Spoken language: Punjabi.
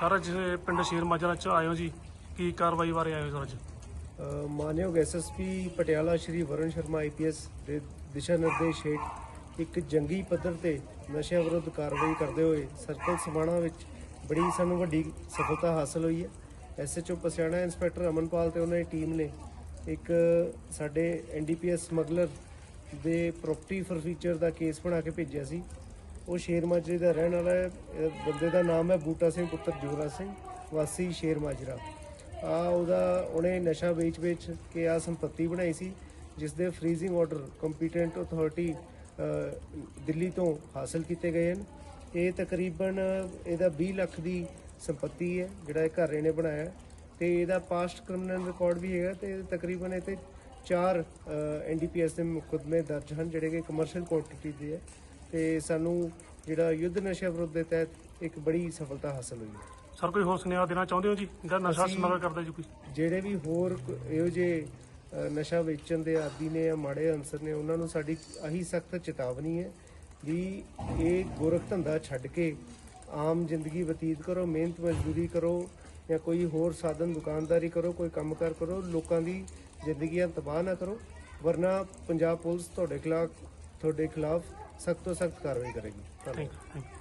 ਸਰ ਅੱਜ ਪਿੰਡ ਸ਼ੇਰ ਮਾਜਰਾ ਚ ਆਇਓ ਜੀ ਕੀ ਕਾਰਵਾਈ ਬਾਰੇ ਆਇਓ ਹੋ ਸਰ ਅੱਜ? ਅ, ਮਾਨਯੋਗ ਐਸਐਸਪੀ ਪਟਿਆਲਾ ਸ਼੍ਰੀ ਵਰੁਣ ਸ਼ਰਮਾ ਆਈਪੀਐਸ ਦੇ ਦਿਸ਼ਾ ਨਿਰਦੇਸ਼ ਹੇਠ ਇੱਕ ਜੰਗੀ ਪੱਧਰ ਤੇ ਨਸ਼ਿਆਂ ਵਿਰੁੱਧ ਕਾਰਵਾਈ ਕਰਦੇ ਹੋਏ ਸਰਕਲ ਸਮਾਣਾ ਵਿੱਚ ਬੜੀ ਸਾਨੂੰ ਵੱਡੀ ਸਫਲਤਾ ਹਾਸਲ ਹੋਈ ਹੈ। ਐਸਐਚਓ ਪਸਿਆਣਾ ਇੰਸਪੈਕਟਰ ਅਮਨਪਾਲ ਤੇ ਉਹਨਾਂ ਦੀ ਟੀਮ ਨੇ ਇੱਕ ਸਾਡੇ ਐਨਡੀਪੀਐਸ ਸਮਗਲਰ ਦੇ ਪ੍ਰਾਪਰਟੀ ਫਰਫੀਚਰ ਦਾ ਕੇਸ ਬਣਾ ਕੇ ਭੇਜਿਆ ਸੀ। ਉਹ ਸ਼ੇਰ ਮਾਜਰੇ ਦਾ ਰਹਿਣ ਵਾਲਾ ਹੈ। ਇਹ ਬੰਦੇ ਦਾ ਨਾਮ ਹੈ ਬੂਟਾ ਸਿੰਘ, ਪੁੱਤਰ ਜੋਰਾ ਸਿੰਘ, ਵਾਸੀ ਸ਼ੇਰ ਮਾਜਰਾ। ਆ ਉਹਦਾ ਉਹਨੇ ਨਸ਼ਾ ਵੇਚ-ਵੇਚ ਕੇ ਆ ਸੰਪਤੀ ਬਣਾਈ ਸੀ, ਜਿਸ ਦੇ freezing order competent authority Delhi ਤੋਂ ਹਾਸਲ ਕੀਤੇ ਗਏ ਹਨ। ਇਹ ਤਕਰੀਬਨ ਇਹਦਾ 20 ਲੱਖ ਦੀ ਸੰਪਤੀ ਹੈ, ਜਿਹੜਾ ਇਹ ਘਰ ਇਹਨੇ ਬਣਾਇਆ। ਹੈ ਤੇ ਇਹਦਾ ਪਾਸਟ ਕ੍ਰਿਮੀਨਲ ਰਿਕਾਰਡ ਵੀ ਹੈਗਾ ਤੇ ਤਕਰੀਬਨ ਇਹ ਤੇ ਚਾਰ ਐਨਡੀਪੀਐਸ ਦੇ ਮੁਕੱਦਮੇ ਦਰਜ ਹਨ, ਜਿਹੜੇ ਕਿ ਕਮਰਸ਼ੀਅਲ ਕੁਆਂਟੀਟੀ ਦੇ ਹੈ। ਤੇ ਸਾਨੂੰ ਜਿਹੜਾ ਯੁੱਧ ਨਸ਼ਾ ਵਿਰੁੱਧ ਦੇ ਤਹਿਤ ਇੱਕ ਬੜੀ ਸਫਲਤਾ ਹਾਸਲ ਹੋਈ। ਹੈ ਸਰ ਕੋਈ ਹੋਰ ਸੁਨੇਹਾ ਦੇਣਾ ਚਾਹੁੰਦੇ ਹੋ ਜੀ? ਜਿਹੜਾ ਨਸ਼ਾ ਅਸੀਂ- ਸਮਗਲ ਕਰਦਾ ਜੀ ਕੋਈ? ਜਿਹੜੇ ਵੀ ਹੋਰ ਕ- ਇਹੋ ਜਿਹੇ ਅ, ਨਸ਼ਾ ਵੇਚਣ ਦੇ ਆਦੀ ਨੇ ਜਾਂ ਮਾੜੇ ਅਨਸਰ ਨੇ ਉਹਨਾਂ ਨੂੰ ਸਾਡੀ ਆਹੀ ਸਖਤ ਚੇਤਾਵਨੀ ਹੈ ਵੀ ਇਹ ਗੋਰਖ ਧੰਦਾ ਛੱਡ ਕੇ ਆਮ ਜ਼ਿੰਦਗੀ ਬਤੀਤ ਕਰੋ ਮਿਹਨਤ ਮਜ਼ਦੂਰੀ ਕਰੋ ਜਾਂ ਕੋਈ ਹੋਰ ਸਾਧਨ ਦੁਕਾਨਦਾਰੀ ਕਰੋ ਕੋਈ ਕੰਮਕਾਰ ਕਰੋ ਲੋਕਾਂ ਦੀ ਜ਼ਿੰਦਗੀਆਂ ਤਬਾਹ ਨਾ ਕਰੋ। ਵਰਨਾ ਪੰਜਾਬ ਪੁਲਿਸ ਤੁਹਾਡੇ ਖਿਲਾਫ ਤੁਹਾਡੇ ਖਿਲਾਫ ਸਖਤ ਤੋਂ ਸਖਤ ਕਾਰਵਾਈ ਕਰੇਗੀ। ਧੰਨਵਾਦ। Thank you